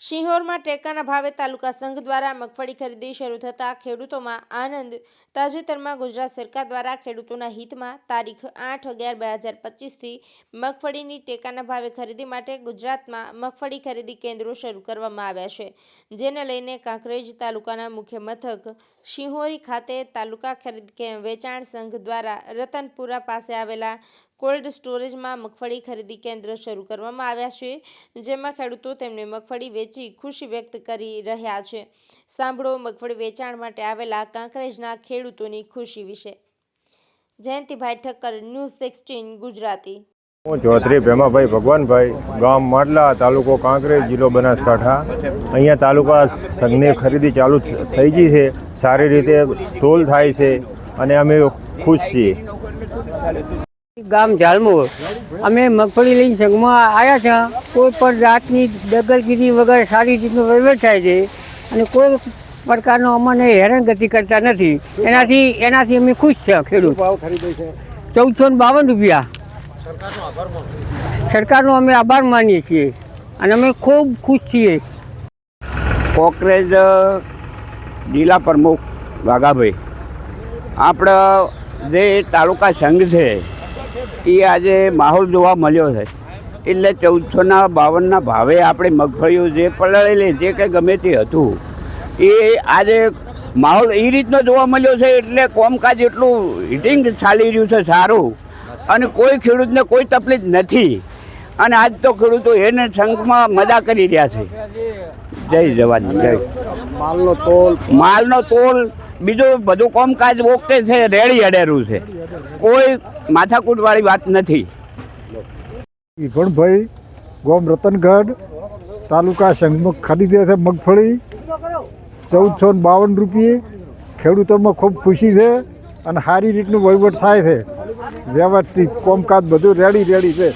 શિહોરમાં ટેકાના ભાવે તાલુકા સંઘ દ્વારા મગફળી ખરીદી શરૂ થતાં ખેડૂતોમાં આનંદ. તાજેતરમાં ગુજરાત સરકાર દ્વારા ખેડૂતોના હિતમાં તારીખ આઠ અગિયાર બે હજાર પચીસથી મગફળીની ટેકાના ભાવે ખરીદી માટે ગુજરાતમાં મગફળી ખરીદી કેન્દ્રો શરૂ કરવામાં આવ્યા છે, જેને લઈને કાંકરેજ તાલુકાના મુખ્ય મથક શિહોરી ખાતે તાલુકા ખરીદ કે વેચાણ સંઘ દ્વારા રતનપુરા પાસે આવેલા કોલ્ડ સ્ટોરેજમાં મગફળી ખરીદી કેન્દ્ર શરૂ કરવામાં આવ્યા છે, જેમાં ખેડૂતો તેમને મગફળી વેચી ખુશી વ્યક્ત કરી રહ્યા છે. સાંભળો મગફળી વેચાણ માટે આવેલા કાંકરેજના ખેડૂતોની ખુશી વિશે. Jayantibhai Thakkar, news sixteen Gujarati. હું ચૌધરી ભેમાભાઈ ભગવાનભાઈ, ગામ માટલા, તાલુકો કાંકરેજ, જિલ્લો બનાસકાંઠા. અહીંયા તાલુકા સંઘની ખરીદી ચાલુ થઈ ગઈ છે. સારી રીતે તોલ થાય છે અને અમે ખુશ છીએ. ગામ ઝાલમોર. અમે મગફળી લઈને સંઘમાં આવ્યા છે. કોઈ પણ જાતની દગલગીરી વગર સારી રીતનો વહીવટ થાય છે અને કોઈ પ્રકારનો અમને હેરાનગતિ કરતા નથી. એનાથી એનાથી અમે ખુશ છે ખેડૂત. ચૌદસો બાવન રૂપિયા. સરકારનો અમે આભાર માનીએ છીએ અને અમે ખૂબ ખુશ છીએ. કોકરેજ જિલ્લા પ્રમુખ વાઘાભાઈ આપણા જે તાલુકા સંઘ છે એ આજે માહોલ જોવા મળ્યો છે. એટલે ચૌદસોના બાવનના ભાવે આપણે મગફળીઓ જે પલળેલી જે કંઈ ગમે તે હતું એ આજે માહોલ એ રીતનો જોવા મળ્યો છે એટલે કોમકાજ એટલું હિટિંગ ચાલી રહ્યું છે સારું. અને કોઈ ખેડૂતને કોઈ તકલીફ નથી. અને આજ તો ખેડૂતો એને સંઘમાં મજા કરી રહ્યા છે. જય જવાન જય. માલનો તોલ. માલનો તોલ બીજું બધું કામકાજ ઓકે છે રેડી અડેરું છે. કોઈ માથાકૂટવાળી વાત નથી. ઈભણભાઈ ગોમ રતનગઢ તાલુકા સંઘમાં ખરીદે છે મગફળી. ચૌદસો બાવન રૂપિયે ખેડૂતોમાં ખૂબ ખુશી છે અને સારી રીતનું વહીવટ થાય છે. વ્યવસ્થિત કોમકાજ બધું રેડી રેડી છે.